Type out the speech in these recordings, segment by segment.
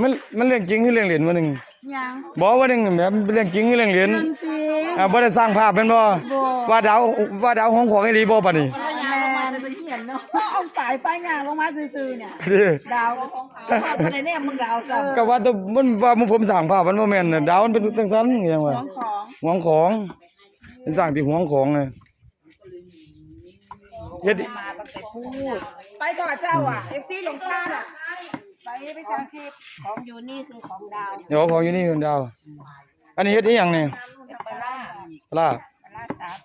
มันมันเรื่องจริงคือเรื่องเล่นวะหนึงยังบอกว่าหนึงแบบเรื่องจริงคือเรื่องเล่นเรื่องจริงอ่าบ่ได้สร้างภาพเป็นบ่บ่ว่าดาวว่าดาวของของไอ้ดีบ่ปะนี่แมนเอาสายไฟยางลงมาซื่อๆเนี่ยเด้อดาวของเขาในเนี่ยมึงดาวซ้ก็ว่าแตัวมันว่ามุผมสร้างภาพมันบ่แม่นน่ะดาวมันเป็นจังซั่นอหยังขว่าองของหวงของเป็นสร้างที่หวงของเลยเฮ็ดำมาตั้งแต่พูดไปต่อเจ้าอะ FC ลงท่าอะ ไปไปสร้างคลิปของอยู่นี่คือของดาวเดี๋ยวของอยู่นี่คุณดาว อันนี้เฮ็ดอีหยังนี่ปลาล่าปลาปลาล่าซับ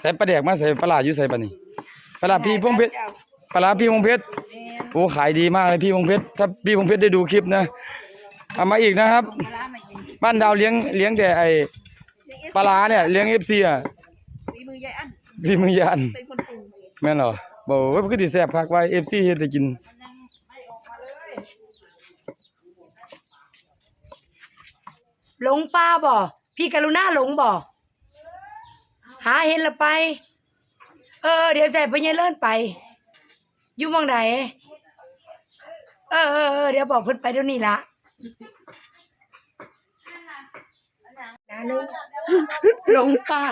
ใส่ปลาแดกมาใส่ปลาร้าอยู่ใส่ปะนี่ปลาร้าพี่พงเพชรปลาร้าพี่พงเพชรเอ็นโอ้ขายดีมากเลยพี่พงเพชรถ้าพี่พงเพชรได้ดูคลิปนะเอามาอีกนะครับปลาล่ามายิงบ้านดาวเลี้ยงเลี้ยงแต่ไอ้ปลาร้าเนี่ยเลี้ยงเอฟซีอะฝีมือยายอันพี่มือยานเป็นคนปรุงแม่นเหรอ บอกว่าคือสิแซ่บคักไว้เอฟซีเฮ็ดให้กินหลงป้าบ่พี่กรุณาหลงบ่หาเห็นละไป เออ เดี๋ยวใส่ไปยังเลื่อนไป อยู่หมองไหนเออเออเออเดี๋ยวบอกเพิ่นไปเดี๋ยวนี้ละนะนึงหลงป้า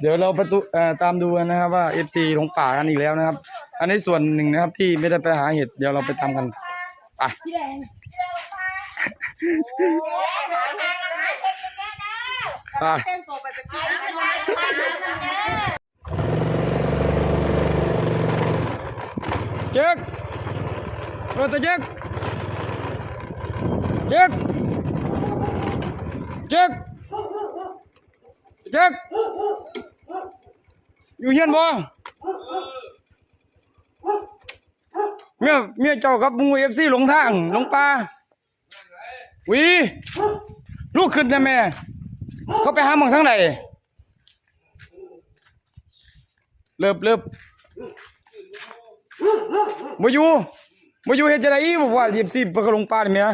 เดี๋ยวเราประตูเอ่อตามดูนะครับว่าเอฟซีหลงป่ากันอีกแล้วนะครับ อันนี้ส่วนหนึ่งนะครับที่ไม่ได้ไปหาเห็ดเดี๋ยวเราไปทำกันไปไปเจ๊กเออตะเจ๊กเจ๊กเจ๊กเจ๊ก อยู่เฮียนบ่เมียเมียเจ้ากับมูเอฟซีหลงทางหลงป่าวีลูกขึ้นนะแม่เขาไปหาหมองทางไหนเลิบเลิบบ่อยู่บ่อยู่เฮ็ดจะได้อีบอกว่าเอฟซีไปเขาหลงป่านี่แม่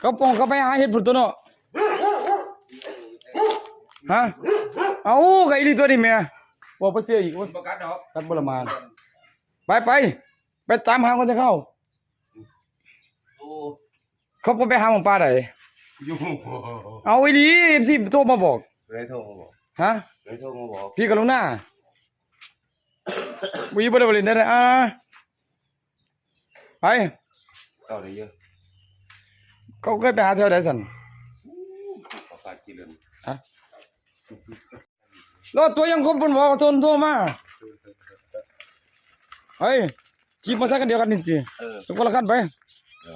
เขาปองเขาไปหาเฮ็ดพุ่นตัวเนาะฮะ เอาไก่ลีตัวนี้แม่บอกบ่เสียอีกว่าประกาศดอกตัดบรมานไปไปไปตามหาคนจะเข้าโอ้เขาบ่ไปหาหมองป่าไหนยุ่งเอาไอ้ลีเอฟซีโทรมาบอกเลยโทรมาบอกฮะเลยโทรมาบอกพี่กรุณาวีบ่ได้บ่เล่นได้อ่าไปเก่าได้เยอะเขาเคยไปหาแถวใดสั่นประกาศกี่เดือนฮะ รถตัวยังครบเพิ่นบอกโทรโทรมาเฮ้ยขี่มาซะกันเดียวกันนี่จิเออทุกคนละคันไปเดี๋ย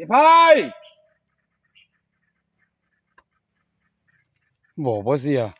วว่ายาย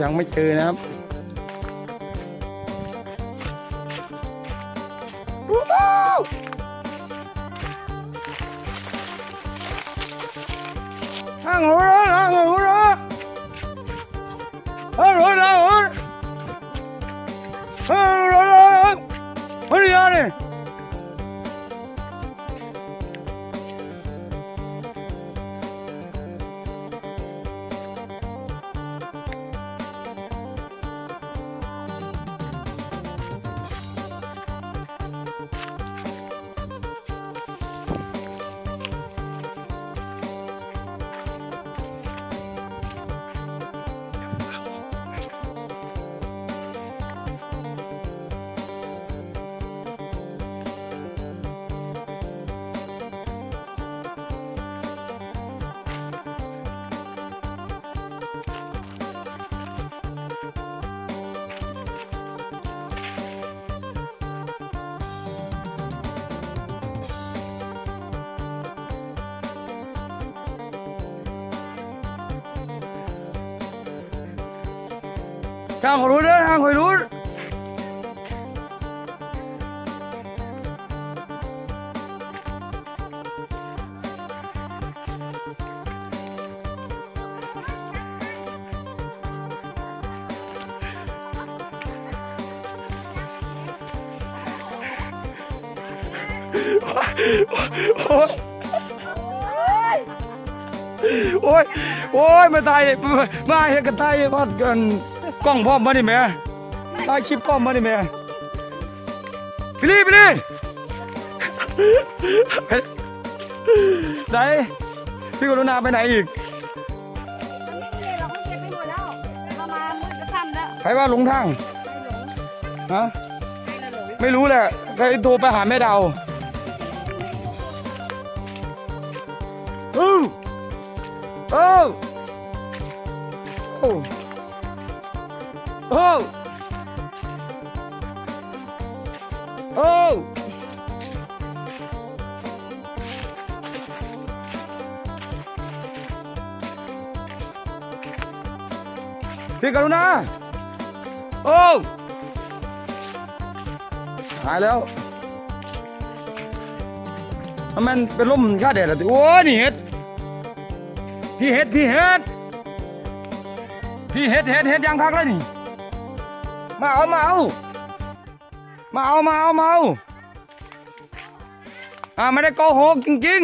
ยังไม่เจอนะครับข้างหัว ทางขอรู้เด้อทางขอรู้โอ้ย โอ้ยโอ้ยมาตายมามาเห็นกันตายพอดกันกล้องพร้อมมาดิแม่ตายคลิปพร้อมมาดิแม่ไปรีไปรีไหนพี่กรุณาไปไหนอีกนี่เราก็เก็บไปหมดแล้วเรามามืดจะค่ำแล้วใครว่าหลงทางฮะไม่รู้แหละใครโทรไปหาแม่ดาว เออโอ้โอ้โอ้พี่กรุณาโอ้หายแล้วทำไมมันเป็นลมค่าแดดอะติโอ้ยนี่เห็ด พี่เห็ดพี่เห็ดพี่เห็ดเห็ดเห็ดยังคักเลยนี่มาเอามาเอามาเอามาเอามาเอาอ่าไม่ได้โกหกจริง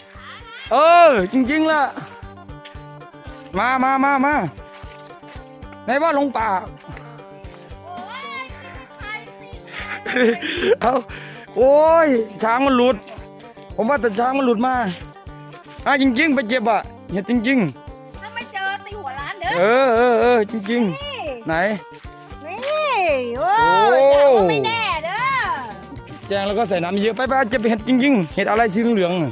ๆ เออ จริงๆล่ะ มามามามาไหนว่าลงป่าเอาโอ้ยช้างมันหลุด ผมว่าแต่ช้างมันหลุดมาอะจริงๆ ไปเจ็บอะ เห็ดจริง ถ้าไม่เจอตีหัวร้านเด้ๆ อ เออเออเออจริงนี่ๆ ไหน นี่โอ้โอ้ยแต่ว่าไม่แน่เด้อแจงแล้วก็ใส่น้ำเยอะไปไปจะไปเห็ดจริง ๆ เห็ดอะไรสีเหลืองๆอะ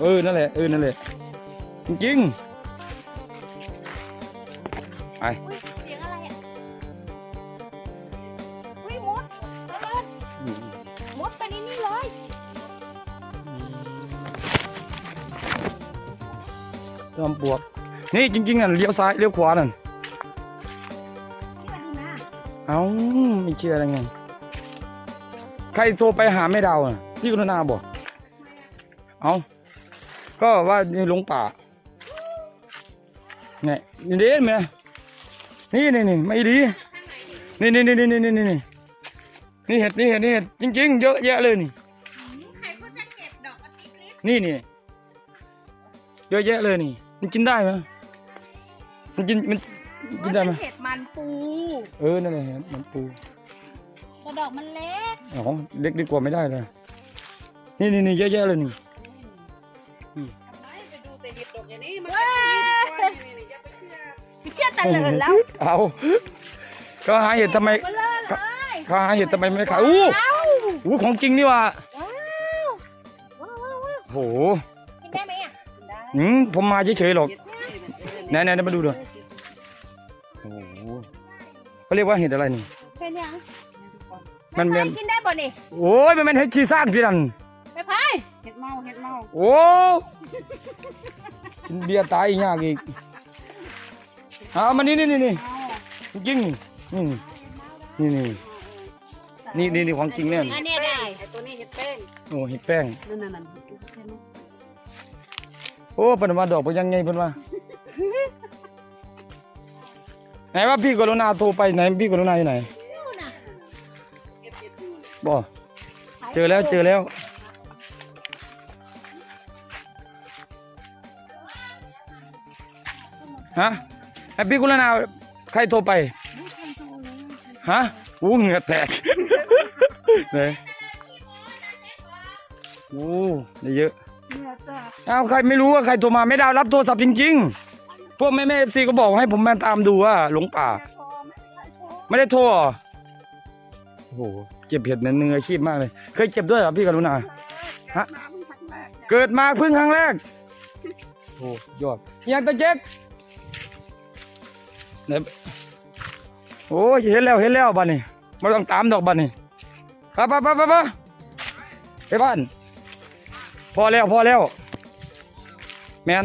เออนั่นแหละเออนั่นแหละจริงๆ จอมปลวก นี่จริงๆนั่นเลี้ยวซ้ายเลี้ยวขวานั่นนี่มาดูนะเอ้าไม่เชื่อได้ไงใครโทรไปหาแม่ดาวน่ะพี่กรุณาบอกเอาก็ว่านี่หลงป่าไงนี่เด่นไหมนี่นี่นี่ไม่ดีนี่นี่นี่นี่นี่นี่นี่นี่เห็ดนี่เห็ดนี่เห็ดจริง ๆ เยอะแยะเลยนี่ใครเขาจะเก็บดอกกระติ๊บลิบนี่นี่เยอะแยะเลยนี่ มันกินได้ไหมมันกินมันกินได้ไหมเห็ดมันปูเออนั่นแหละเห็ดมันปูแต่ดอกมันเล็กอ๋อเล็กดีกว่าไม่ได้เลยนี่นี่นี่เยอะแยะเลยนี่ไปดูแต่เห็ดดอกอย่างนี้มันไม่เชื่อตะเลินแล้วเอาก็หาเห็ดทำไมเบลอเลยเขาหาเห็ดทำไมไม่ขายอู้อู้ของจริงนี่ว่ะว้าวว้าวว้าวว้าวโห อืมผมมาเฉยๆหรอกไหนไหนๆมาดูดูโอ้โหเขาเรียกว่าเห็ดอะไรนี่ เป็นยังมันเป็น กินได้บ่นี่โอ้ยมันเป็นเห็ดชีสร้างสินั่นไปพายเห็ดเมาเห็ดเมาโอ้กินเบียร์ตายอีกอย่างอีกเอามานี่นี่นี่นี่จริงๆนี่นี่นี่นี่นี่นี่ของจริงเนี่ยอันนี้ได้ไอตัวนี้เห็ดแป้งโอ้เห็ดแป้งนั่นนั่นนั่น โอ้เพิ่นว่าดอกเพิ่นยังไงเพิ่นว่าไหนว่าพี่กรุณาโทรไปไหนพี่กรุณาอยู่ไหนบ่เจอแล้วเจอแล้ว ฮะไอพี่กรุณาใครโทรไป ฮะอู้เหงื่อแตกไหนโอ้ได้เยอะ เนี่ยจ้าอ้าวใครไม่รู้ว่าใครโทรมาไม่ได้รับโทรศัพท์จริง ๆ พวกแม่แม่เอฟซีก็บอกให้ผมมาตามดูว่าหลงป่าไม่ได้โทรเหรอโอ้โหเจ็บเห็ดเนื้ออชีพมากเลย เคยเจ็บด้วยเหรอพี่กรุณา ฮะเกิดมาเพิ่งครั้งแรก โอ้ยอดยังตะเจ๊กไหนโอ้ยเห็นแล้วเห็นแล้วบ้านนี้ไม่ต้องตามดอกบ้านนี้ไปไปไปไปไปไปบ้าน พอแล้วพอแล้ว แมน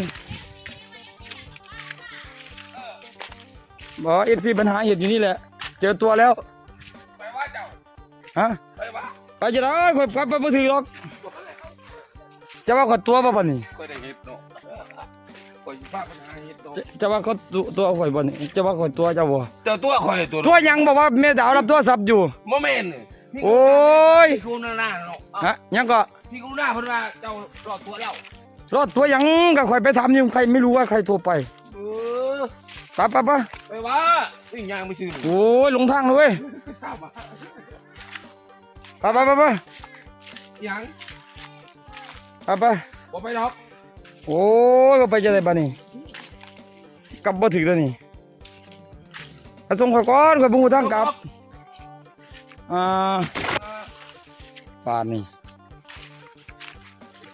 บอกเอฟซีปัญหาเห็ดอยู่นี่แหละ เจอตัวแล้วไปว่าเจ้าฮะไปว่าไปจะได้คอยไปไปบ่ถือหรอก จะว่าขอตัวป่ะบ่นี่ก็ได้เห็ดเนาะก็อยู่ภาพปัญหาเห็ดเนาะจะจะว่าเขาตัวตัวข่อยบ่นี่จะว่าข่อยตัวเจ้าบ่เจ้าตัวคอยตัวตัวยังบอกว่าแม่ดาวรับโทรศัพท์อยู่โมเมนต์ โอ้ยพี่กูน่าเนาะฮะยังก็พี่กูน่าเพิ่นว่าเจ้ารอดตัวแล้วรอดตัวยังก็ข่อยไปทำอยู่ใครไม่รู้ว่าใครโทรไปเออไปไปไปไปว่าวิ่งยางไม่ซื้อหนูโอ้ยหลงทางเลยเว้ยทราบว่าไปไปไปไปยังไปไปบ่ไปหรอกโอ้ยบ่ไปจะได้บ้านี่กลับบ่ถึงแล้วนี่ไปส่งข่อยก่อนข่อยบ่ฮู้ทางกลับ อ่าป่านนี่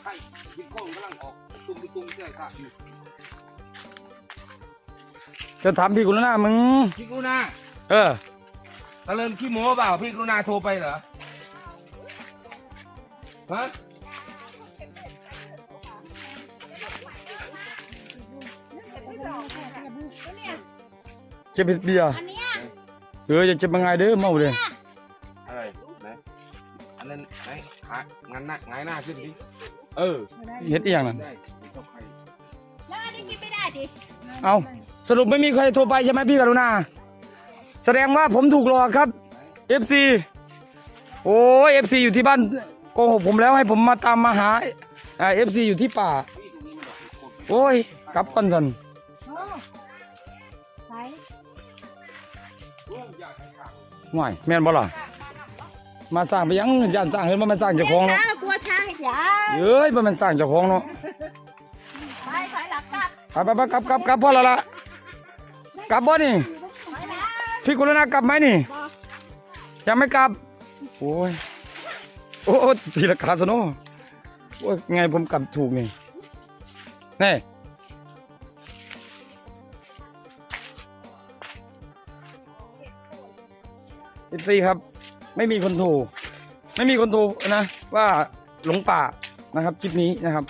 ไข่ยิงโค้งกำลังออกตุ้มตุ้มเสื้อขาดอยู่จะถามพี่กุลนามึง พี่กูน่าเออตะเลินขี้โม้เปล่าพี่กูน่าโทรไปเหรอฮะเจ็บเห็ดเบียร์อันเนี้ยเออจะเจ็บยังไงเด้อเมาเลย ไหนหางั้นหน้าไงายหน้าขึ้นดิเออเห็ดอีหยังนั่นได้ไม่ต้องใครแล้วอันนี้กินไม่ได้ดิเอาสรุปไม่มีใครโทรไปใช่ไหมพี่กรุณา แสดงว่าผมถูกหลอกครับ FC โอ้ย FC อยู่ที่บ้านโกหกผมแล้วให้ผมมาตามมาหาอ่า FC อยู่ที่ป่า โอ้ยกลับก่อนสันใส่ห่วยแม่นบ่ล่ะ มาสร้างไปยังย่านสร้างเห็นว่ามันสร้างเจ้าของเนาะช้าเรากลัวช้าให้ยาเอ้ยว่ามันสร้างเจ้าของเนาะไปถอยหลังกลับไปไปไปกลับกลับกลับพอแล้วล่ะกลับบ่นี่ถอยหลังพี่กุลนากลับไหมนี่ ยังไม่กลับ โอ้ยโอ้โอ้ทีละขาสโนว่าไงผมกลับถูกนี่นี่เอฟซีครับ ไม่มีคนโทรไม่มีคนโทรนะ ว่าหลงป่านะครับคลิปนี้นะครับ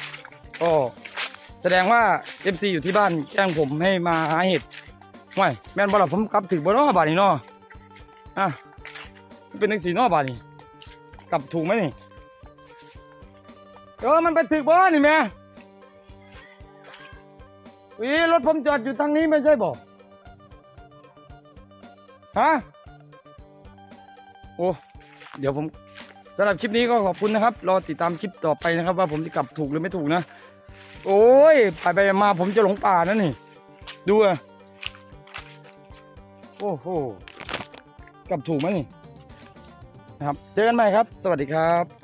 ก็แสดงว่าเอฟซีอยู่ที่บ้านแกล้งผมให้มาหาเห็ดห่วยแม่นบ่ล่ะผมกลับถึงบ่เนาะบาดนี้เนาะอะเป็นนังสีนาะบาดนี้กลับถูกไหมนี่เออมันไปถึกบ่นี่แม่วีรถผมจอดอยู่ทางนี้ไม่ใช่บ่ฮะ โอ้เดี๋ยวผมสำหรับคลิปนี้ก็ขอบคุณนะครับ รอติดตามคลิปต่อไปนะครับ ว่าผมจะกลับถูกหรือไม่ถูกนะ โอ้ยไปไปมาผมจะหลงป่านั่นนี่ ดูอะโอ้โห กลับถูกไหมนี่นะครับ เจอกันใหม่ครับ สวัสดีครับ